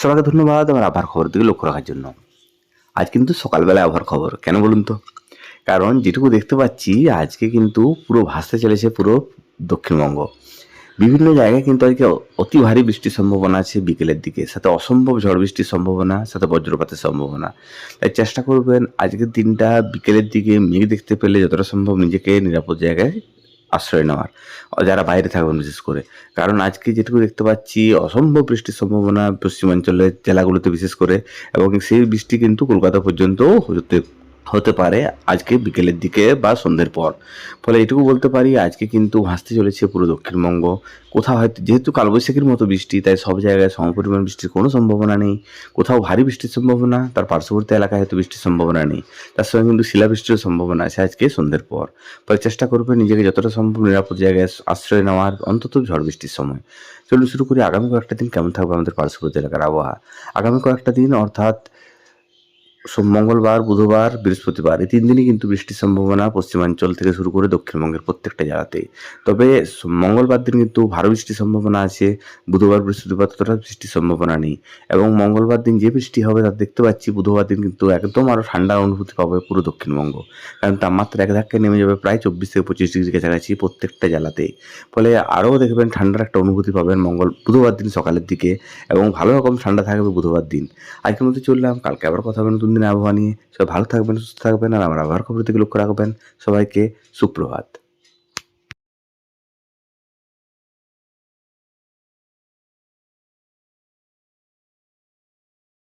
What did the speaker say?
সবাইকে ধন্যবাদ আমার আবহাওয়ার খবর দিকে লক্ষ্য রাখার জন্য। আজ কিন্তু সকালবেলায় আবহাওয়ার খবর, কেন বলুন তো? কারণ যেটুকু দেখতে পাচ্ছি, আজকে কিন্তু পুরো ভাসতে চলেছে পুরো দক্ষিণবঙ্গ। বিভিন্ন জায়গায় কিন্তু আজকে অতি ভারী বৃষ্টির সম্ভাবনা আছে বিকেলের দিকে, সাথে অসম্ভব ঝড় বৃষ্টির সম্ভাবনা, সাথে বজ্রপাতের সম্ভাবনা। তাই চেষ্টা করবেন আজকের দিনটা বিকেলের দিকে মেঘ দেখতে পেলে যতটা সম্ভব নিজেকে নিরাপদ জায়গায় আশ্রয় নেওয়ার, যারা বাইরে থাকবেন বিশেষ করে। কারণ আজকে যেটুকু দেখতে পাচ্ছি, অসম্ভব বৃষ্টির সম্ভাবনা পশ্চিমাঞ্চলের জেলাগুলোতে বিশেষ করে, এবং সেই বৃষ্টি কিন্তু কলকাতা পর্যন্ত হতে পারে আজকে বিকেলের দিকে বা সন্ধ্যের পর। ফলে এটুকু বলতে পারি, আজকে কিন্তু ভাসতে চলেছে পুরো দক্ষিণবঙ্গ। কোথাও হয়তো, যেহেতু কালবৈশাখীর মতো বৃষ্টি, তাই সব জায়গায় সমপরিমাণ বৃষ্টির কোনো সম্ভাবনা নেই। কোথাও ভারী বৃষ্টির সম্ভাবনা, তার পার্শ্ববর্তী এলাকায় হয়তো বৃষ্টির সম্ভাবনা নেই। তার সঙ্গে কিন্তু শিলাবৃষ্টির সম্ভাবনা আছে আজকে সন্ধ্যের পর। ফলে চেষ্টা করবে নিজেকে যতটা সম্ভব নিরাপদ জায়গায় আশ্রয় নেওয়ার, অন্তত ঝড় বৃষ্টির সময়। চলুন শুরু করি আগামী কয়েকটা দিন কেমন থাকবে আমাদের পার্শ্ববর্তী এলাকার আবহাওয়া। আগামী কয়েকটা দিন অর্থাৎ মঙ্গলবার, বুধবার, বৃহস্পতিবার এই তিন দিনই কিন্তু বৃষ্টির সম্ভাবনা পশ্চিমাঞ্চল থেকে শুরু করে দক্ষিণবঙ্গের প্রত্যেকটা জেলাতেই তবে মঙ্গলবার দিন কিন্তু ভারী বৃষ্টির সম্ভাবনা আছে, বুধবার, বৃহস্পতিবার ততটা বৃষ্টির সম্ভাবনা নেই এবং মঙ্গলবার দিন যে বৃষ্টি হবে তা দেখতে পাচ্ছি, বুধবার দিন কিন্তু একদম আরও ঠান্ডার অনুভূতি পাবে পুরো দক্ষিণবঙ্গ। কারণ তাপমাত্রা এক ধাক্কায় নেমে যাবে প্রায় চব্বিশ থেকে পঁচিশ ডিগ্রি কাছাকাছি প্রত্যেকটা জেলাতেই ফলে আরও দেখবেন ঠান্ডার একটা অনুভূতি পাবেন মঙ্গল, বুধবার দিন সকালের দিকে এবং ভালো রকম ঠান্ডা থাকবে বুধবার দিন। আজকের মধ্যে চললাম, কালকে আবার কথা হবে নতুন দিনে আবহাওয়া নিয়ে সবাই ভালো থাকবেন, সুস্থ থাকবেন আর আমার আবহাওয়ার খবর থেকে লক্ষ্য রাখবেন। সবাইকে সুপ্রভাত।